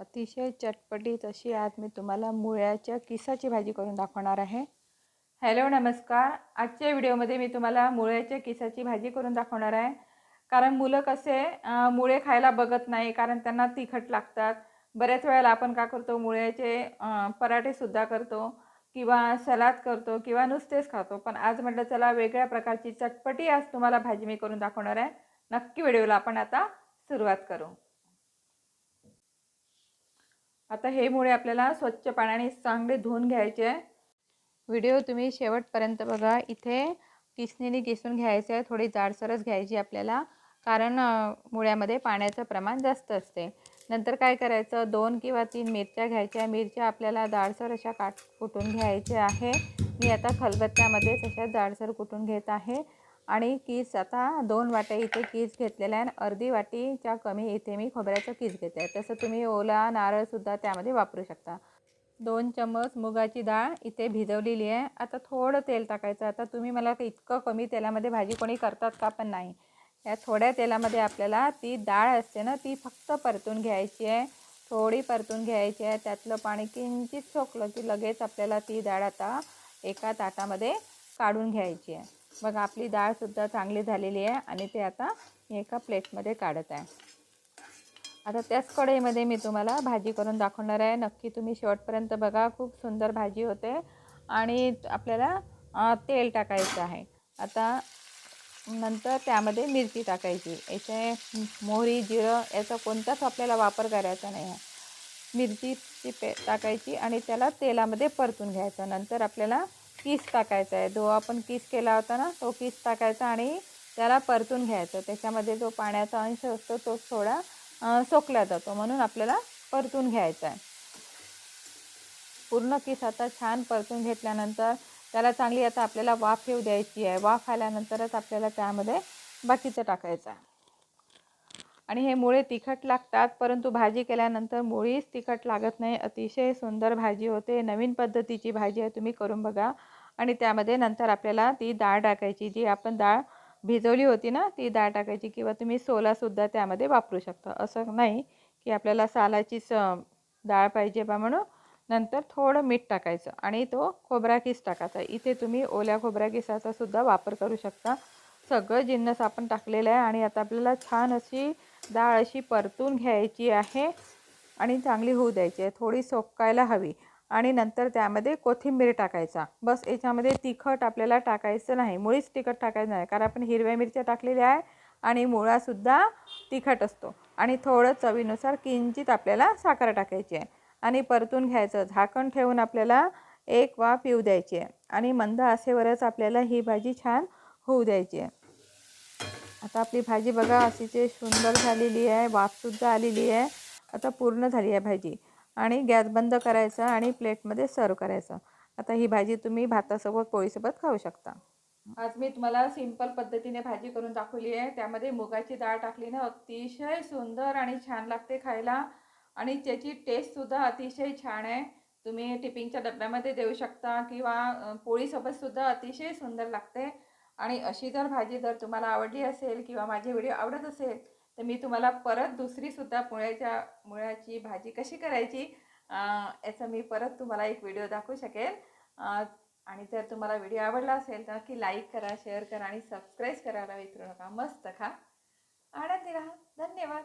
अतिशय चटपटीत अशी आज मी तुम्हाला मुळ्याच्या किसाची भाजी करून दाखवणार आहे. हॅलो नमस्कार. आजच्या व्हिडिओमध्ये मी तुम्हाला मुळ्याच्या किसाची भाजी करून दाखवणार आहे. कारण मुलं कसे मुळे खायला बघत नाही कारण त्यांना तिखट लागतात. बऱ्याच वेळेला आपण का करतो मुळ्याचे पराठेसुद्धा करतो किंवा सलाद करतो किंवा नुसतेच खातो. पण आज म्हटलं चला वेगळ्या प्रकारची चटपटी आज तुम्हाला भाजी मी करून दाखवणार आहे. नक्की व्हिडिओला आपण आता सुरुवात करू. आता हे मुळे आपल्याला स्वच्छ पाण्याने चांगले धुवून घ्यायचे आहे. व्हिडिओ तुम्ही शेवटपर्यंत बघा. इथे किसणीने किसून घ्यायचे आहे. थोडी जाडसरच घ्यायची आपल्याला कारण मुळ्यामध्ये पाण्याचं प्रमाण जास्त असते. नंतर काय करायचं? दोन किंवा तीन मिरच्या घ्यायच्या. मिरच्या आपल्याला जाडसर अशा काट कुटून घ्यायच्या आहे. मी आता खलबत्त्यामध्येच अशा जाडसर कुटून घेत आहे. आणि कीस आता दोन वाट्या इथे कीस घेतलेला आहे आणि अर्धी वाटीच्या कमी इथे मी खोबऱ्याचं कीस घेते आहे तसं तुम्ही ओला नारळसुद्धा त्यामध्ये वापरू शकता. दोन चम्मच मुगाची डाळ इथे भिजवलेली आहे. आता थोडं तेल टाकायचं. आता तुम्ही मला का इतकं कमी तेलामध्ये भाजी कोणी करतात का पण नाही. या थोड्या तेलामध्ये आपल्याला ती डाळ असते ना ती फक्त परतून घ्यायची आहे. थोडी परतून घ्यायची आहे. त्यातलं पाणी किंचित सोकलं की लगेच आपल्याला ती डाळ आता एका ताटामध्ये काढून घ्यायची आहे. बघा आपली डाळसुद्धा चांगली झालेली आहे आणि ते आता मी एका प्लेटमध्ये काढत आहे. आता त्याच कढईमध्ये मी तुम्हाला भाजी करून दाखवणार आहे. नक्की तुम्ही शेवटपर्यंत बघा खूप सुंदर भाजी होते आणि आपल्याला तेल टाकायचं आहे. आता नंतर त्यामध्ये मिरची टाकायची. याचे मोहरी जिरं याचा कोणताच आपल्याला वापर करायचा नाही आहे. मिरचीची पे टाकायची आणि त्याला तेलामध्ये परतून घ्यायचं. नंतर आपल्याला किस टाकायचा आहे? जो आपण किस केला होता ना तो किस टाकायचा आणि त्याला परतून घ्यायचं. त्याच्यामध्ये जो पाण्याचा अंश असतो तो थोडा सोकला जातो. म्हणून आपल्याला परतून घ्यायचा आहे. पूर्ण किस आता छान परतून घेतल्यानंतर त्याला चांगली आता आपल्याला वाफ येऊ द्यायची आहे. वाफ आल्यानंतरच आपल्याला त्यामध्ये बाकीचं टाकायचं आहे. आणि हे मुळे तिखट लागतात परंतु भाजी केल्यानंतर मुळीच तिखट लागत नाही. अतिशय सुंदर भाजी होते. नवीन पद्धतीची भाजी आहे. तुम्ही करून बघा. आणि त्यामध्ये नंतर आपल्याला ती डाळ टाकायची जी आपण डाळ भिजवली होती ना ती डाळ टाकायची किंवा तुम्ही सोलासुद्धा त्यामध्ये वापरू शकता. असं नाही की आपल्याला सालाचीच डाळ पाहिजे बा म्हणून नंतर थोडं मीठ टाकायचं आणि तो खोबरा किस टाकायचा. इथे तुम्ही ओल्या खोबरा किसाचा सुद्धा वापर करू शकता. सगळं जिन्नस आपण टाकलेलं आहे आणि आता आपल्याला छान अशी डाळ अशी परतून घ्यायची आहे आणि चांगली होऊ द्यायची आहे. थोडी सोकायला हवी. आणि नंतर त्यामध्ये कोथिंबीर टाकायचा. बस याच्यामध्ये तिखट आपल्याला टाकायचं नाही. मुळीच तिखट टाकायचं नाही. कारण आपण हिरव्या मिरच्या टाकलेल्या आहे आणि मुळासुद्धा तिखट असतो. आणि थोडं चवीनुसार किंचित आपल्याला साखर टाकायची आहे. आणि परतून घ्यायचं. झाकण ठेवून आपल्याला एक वाफ येऊ द्यायची आहे. आणि मंद असेवरच आपल्याला ही भाजी छान होऊ द्यायची आहे. आता आपली भाजी बघा अशीचे सुंदर झालेली आहे वाफसुद्धा आलेली आहे. आता पूर्ण झाली आहे भाजी. आणि गॅस बंद करायचा आणि प्लेटमध्ये सर्व करायचं. आता ही भाजी तुम्ही भातासोबत पोळीसोबत खाऊ शकता. आज मी तुम्हाला सिंपल पद्धतीने भाजी करून दाखवली आहे. त्यामध्ये मुगाची डाळ टाकली ना अतिशय सुंदर आणि छान लागते खायला. आणि त्याची टेस्टसुद्धा अतिशय छान आहे. तुम्ही टिफिनच्या डब्यामध्ये देऊ शकता किंवा पोळीसोबतसुद्धा अतिशय सुंदर लागते. आणि अशी जर भाजी जर तुम्हाला आवडली असेल किंवा माझे व्हिडिओ आवडत असेल तर मी तुम्हाला परत दुसरीसुद्धा मुळ्याच्या मुळ्याची भाजी कशी करायची याचा मी परत तुम्हाला एक व्हिडिओ दाखवू शकेल आणि जर तुम्हाला व्हिडिओ आवडला असेल तर नक्की लाईक करा शेअर करा आणि सबस्क्राईब करायला विसरू नका. मस्त खा. आनंदी राहा. धन्यवाद.